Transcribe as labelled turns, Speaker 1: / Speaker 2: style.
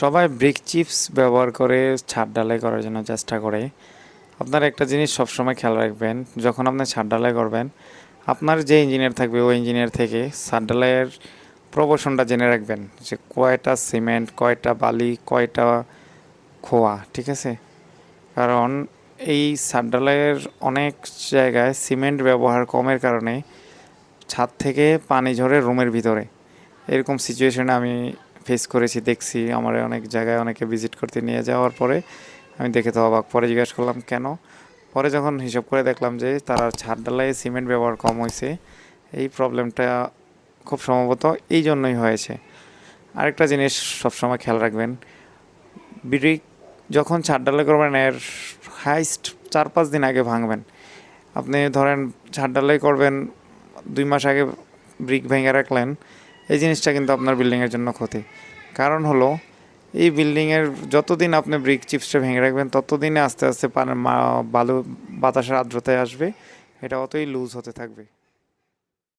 Speaker 1: সবাই brick chips ব্যবহার করে ছাদ ঢালাই করার জন্য চেষ্টা করে। আপনার একটা জিনিস সবসময় খেয়াল রাখবেন, যখন আপনি ছাদ ঢালাই করবেন, আপনার যে ইঞ্জিনিয়ার থাকবে, ওই ইঞ্জিনিয়ার থেকে ছাদ ঢালাইয়ের প্রপোর্শনটা জেনে রাখবেন যে কয়টা সিমেন্ট কয়টা বালি, কয়টা খোয়া, ঠিক আছে? কারণ এই ছাদ ঢালাইয়ের অনেক জায়গায় সিমেন্ট ব্যবহার কমের কারণে ছাদ থেকে পানি ঝরে রুমের ভিতরে। এরকম সিচুয়েশনে আমি ফেস করেছি, দেখছি, আমার অনেক জায়গায় অনেকে ভিজিট করতে নিয়ে যাওয়ার পরে আমি দেখে তো অবাক। পরে জিজ্ঞাসা করলাম, কেন? পরে যখন হিসাব করে দেখলাম যে তারা ছাদ ঢালাই সিমেন্ট ব্যবহার কম হয়েছে এই প্রবলেমটা খুব সম্ভবত এই জন্যই হয়েছে। আরেকটা জিনিস সবসময় খেয়াল রাখবেন ব্রিক যখন ছাদ ঢালাই করবেন, এর হাইস্ট চার পাঁচ দিন আগে ভাঙবেন। আপনি ধরেন ছাদ ঢালাই করবেন, দুই মাস আগে ব্রিক ভেঙে রাখলেন এই জিনিসটা কিন্তু আপনার বিল্ডিংয়ের জন্য ক্ষতি। কারণ হলো, এই বিল্ডিংয়ের যতদিন আপনি ব্রিক চিপসটা ভেঙে রাখবেন, ততদিনে আস্তে আস্তে বালু বাতাসের আর্দ্রতায় আসবে, এটা অতই লুজ হতে থাকবে।